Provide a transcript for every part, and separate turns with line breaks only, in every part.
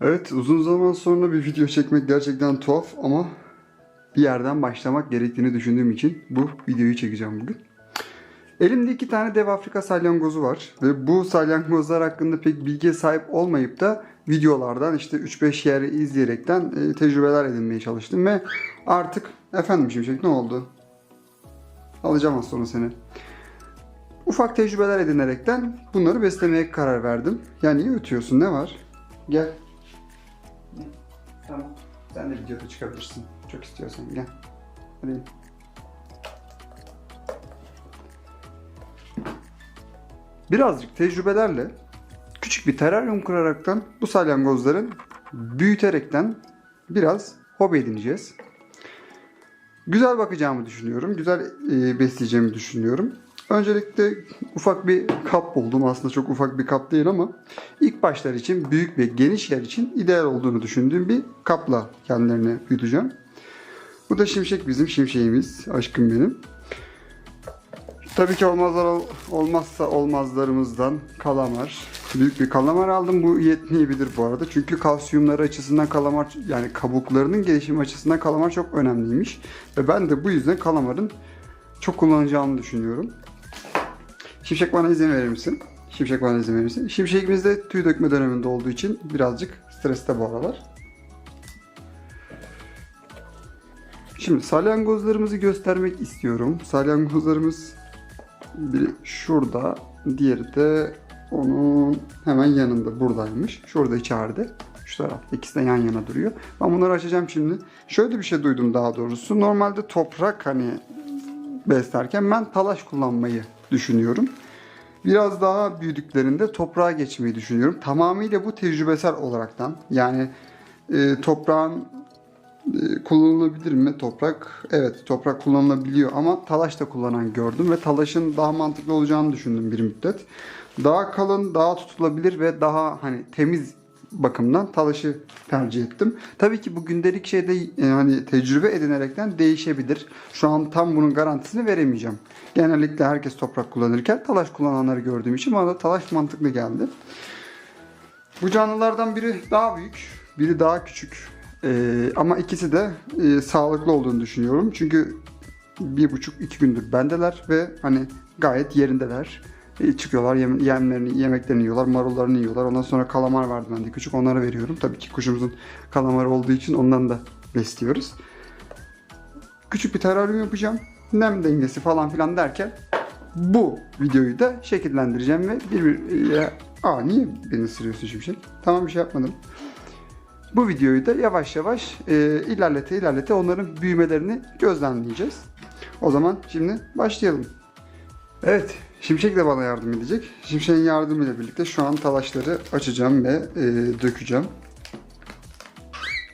Evet uzun zaman sonra bir video çekmek gerçekten tuhaf ama bir yerden başlamak gerektiğini düşündüğüm için bu videoyu çekeceğim bugün. Elimde iki tane dev Afrika salyangozu var ve bu salyangozlar hakkında pek bilgiye sahip olmayıp da videolardan işte 3-5 yer izleyerekten e, tecrübeler edinmeye çalıştım ve artık efendim Şimşek ne oldu? Alacağım az sonra seni. Ufak tecrübeler edinerekten bunları beslemeye karar verdim. Ya niye ötüyorsun ne var? Gel. Tamam. Sen de videoda çıkabilirsin. Çok istiyorsan gel. Hadi. Birazcık tecrübelerle küçük bir teraryum kuraraktan bu salyangozların büyüterekten biraz hobi edineceğiz. Güzel bakacağımı düşünüyorum. Güzel e, besleyeceğimi düşünüyorum. Öncelikle ufak bir kap buldum. Aslında çok ufak bir kap değil ama ilk başlar için büyük ve geniş yer için ideal olduğunu düşündüğüm bir kapla kendilerini büyüteceğim. Bu da şimşek bizim şimşeğimiz. Aşkım benim. Tabii ki olmazlar olmazsa olmazlarımızdan kalamar. Büyük bir kalamar aldım. Bu yetmeyebilir bu arada. Çünkü kalsiyumları açısından kalamar yani kabuklarının gelişimi açısından kalamar çok önemliymiş. Ve ben de bu yüzden kalamarın çok kullanacağımı düşünüyorum. Şimşek bana izin verir misin? Şimşek bana izin verir misin? Şimşekimiz de tüy dökme döneminde olduğu için birazcık streste bu aralar. Şimdi salyangozlarımızı göstermek istiyorum. Salyangozlarımız biri şurada, diğeri de onun hemen yanında buradaymış. Şurada içeride. Şu taraf. İkisi de yan yana duruyor. Ben bunları açacağım şimdi. Şöyle bir şey duydum daha doğrusu. Normalde toprak hani beslerken ben talaş kullanmayı düşünüyorum. Biraz daha büyüdüklerinde toprağa geçmeyi düşünüyorum. Tamamıyla bu tecrübesel olaraktan. Yani e, toprağın e, kullanılabilir mi toprak? Evet toprak kullanılabiliyor ama talaş da kullanan gördüm ve talaşın daha mantıklı olacağını düşündüm bir müddet. Daha kalın, daha tutulabilir ve daha hani temiz bakımdan talaşı tercih ettim. Tabii ki bu gündelik şeyde e, hani tecrübe edinerekten değişebilir. Şu an tam bunun garantisini veremeyeceğim. Genellikle herkes toprak kullanırken talaş kullananları gördüğüm için bana da talaş mantıklı geldi. Bu canlılardan biri daha büyük, biri daha küçük. Ee, ama ikisi de e, sağlıklı olduğunu düşünüyorum. Çünkü bir buçuk iki gündür bendeler ve hani gayet yerindeler. E, çıkıyorlar yem, yemlerini, yemeklerini yiyorlar, marullarını yiyorlar. Ondan sonra kalamar vardı bende küçük onları veriyorum. Tabii ki kuşumuzun kalamarı olduğu için ondan da besliyoruz. Küçük bir teraryum yapacağım. Nem dengesi falan filan derken bu videoyu da şekillendireceğim ve bir bir... Ya, aa niye beni ısırıyorsun şimşek? Tamam bir şey yapmadım. Bu videoyu da yavaş yavaş e, ilerlete ilerlete onların büyümelerini gözlemleyeceğiz. O zaman şimdi başlayalım. Evet, Şimşek de bana yardım edecek. Şimşek'in yardımıyla birlikte şu an talaşları açacağım ve e, dökeceğim.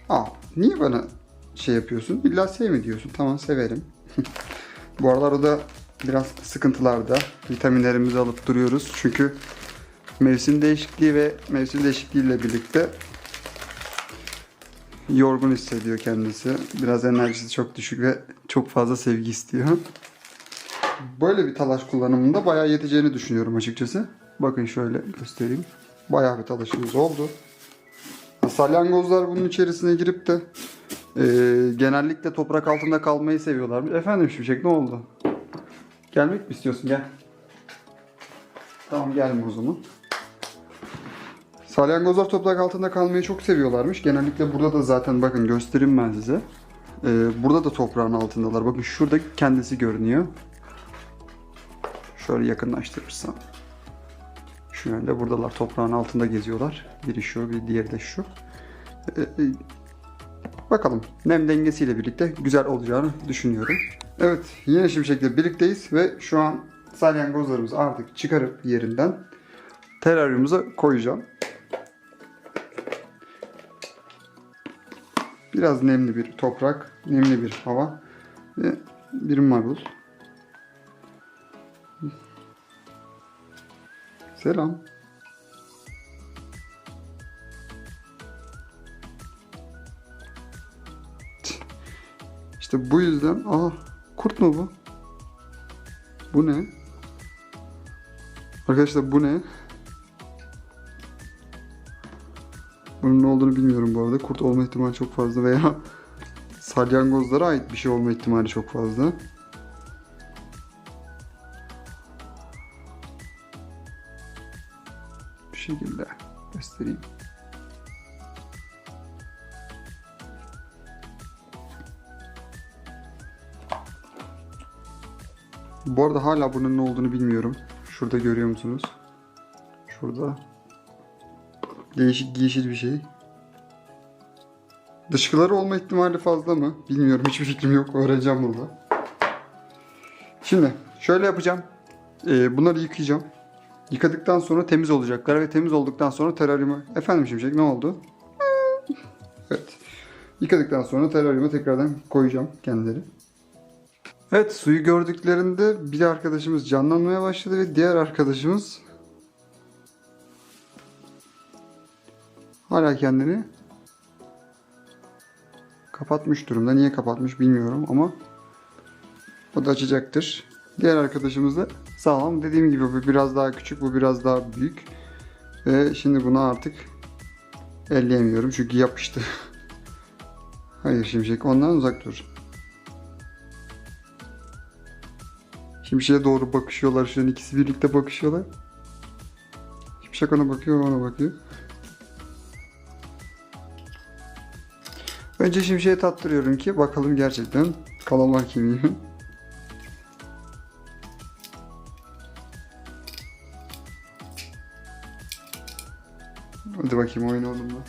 Aa, niye bana şey yapıyorsun? İlla sevme diyorsun. Tamam severim. Bu aralar o da biraz sıkıntılarda. Vitaminlerimizi alıp duruyoruz. Çünkü mevsim değişikliği ve mevsim değişikliğiyle birlikte yorgun hissediyor kendisi. Biraz enerjisi çok düşük ve çok fazla sevgi istiyor. Böyle bir talaş kullanımında bayağı yeteceğini düşünüyorum açıkçası. Bakın şöyle göstereyim. Bayağı bir talaşımız oldu. Salyangozlar bunun içerisine girip de e, genellikle toprak altında kalmayı seviyorlar. Efendim Şimşek ne oldu? Gelmek mi istiyorsun? Gel. Tamam gelme o zaman. Salyangozlar toprak altında kalmayı çok seviyorlarmış. Genellikle burada da zaten bakın göstereyim ben size. Ee, burada da toprağın altındalar. Bakın şurada kendisi görünüyor. Şöyle yakınlaştırırsam. Şu yönde buradalar toprağın altında geziyorlar. Biri şu, bir diğeri de şu. Ee, e, bakalım nem dengesiyle birlikte güzel olacağını düşünüyorum. Evet yine şimşekle birlikteyiz ve şu an salyangozlarımızı artık çıkarıp yerinden teraryumuza koyacağım. Biraz nemli bir toprak, nemli bir hava ve bir marul. Selam. İşte bu yüzden aa kurt mu bu? Bu ne? Arkadaşlar bu ne? Bunun ne olduğunu bilmiyorum bu arada. Kurt olma ihtimali çok fazla veya salyangozlara ait bir şey olma ihtimali çok fazla. Göstereyim. Bu arada hala bunun ne olduğunu bilmiyorum. Şurada görüyor musunuz? Şurada. Değişik yeşil bir şey. Dışkıları olma ihtimali fazla mı? Bilmiyorum. Hiçbir fikrim yok. Öğreneceğim burada. Şimdi şöyle yapacağım. Ee, bunları yıkayacağım. Yıkadıktan sonra temiz olacaklar ve temiz olduktan sonra teraryuma... Efendim Şimşek ne oldu? Evet. Yıkadıktan sonra teraryuma tekrardan koyacağım kendileri. Evet suyu gördüklerinde bir arkadaşımız canlanmaya başladı ve diğer arkadaşımız hala kendini kapatmış durumda. Niye kapatmış bilmiyorum ama o da açacaktır. Diğer arkadaşımız da sağlam. Dediğim gibi bu biraz daha küçük, bu biraz daha büyük. Ve şimdi bunu artık elleyemiyorum çünkü yapıştı. Hayır şimşek ondan uzak dur. Şimşek'e doğru bakışıyorlar şu an ikisi birlikte bakışıyorlar. Şimşek ona bakıyor ona bakıyor. Önce Şimşek'e tattırıyorum ki bakalım gerçekten kalamar mi? Hadi bakayım oyna onunla.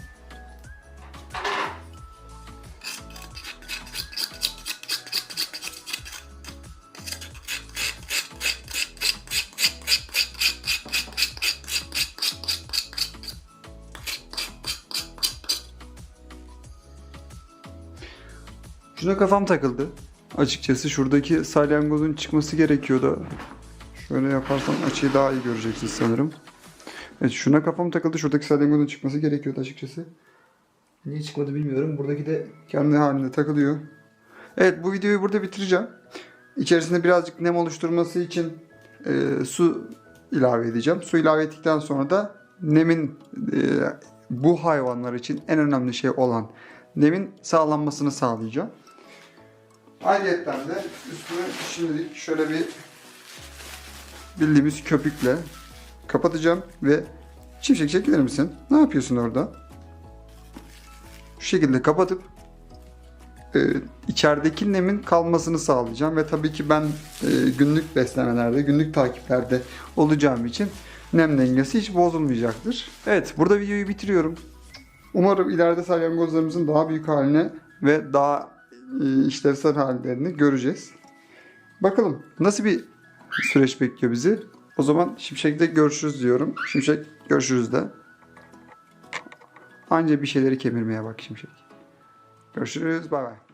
Şuna kafam takıldı. Açıkçası şuradaki salyangozun çıkması gerekiyordu. Şöyle yaparsam açıyı daha iyi göreceksiniz sanırım. Evet şuna kafam takıldı. Şuradaki salyangozun çıkması gerekiyordu açıkçası. Niye çıkmadı bilmiyorum. Buradaki de kendi halinde takılıyor. Evet bu videoyu burada bitireceğim. İçerisinde birazcık nem oluşturması için e, su ilave edeceğim. Su ilave ettikten sonra da nemin e, bu hayvanlar için en önemli şey olan nemin sağlanmasını sağlayacağım. Ayrıyeten de üstünü şimdilik şöyle bir bildiğimiz köpükle kapatacağım ve çiftçik çekilir misin? Ne yapıyorsun orada? Şu şekilde kapatıp e, içerideki nemin kalmasını sağlayacağım ve tabii ki ben e, günlük beslemelerde, günlük takiplerde olacağım için nem dengesi hiç bozulmayacaktır. Evet, burada videoyu bitiriyorum. Umarım ileride salyangozlarımızın daha büyük haline ve daha e, işlevsel hallerini göreceğiz. Bakalım nasıl bir süreç bekliyor bizi. O zaman Şimşek'te görüşürüz diyorum. Şimşek görüşürüz de. Anca bir şeyleri kemirmeye bak Şimşek. Görüşürüz. Bay bay.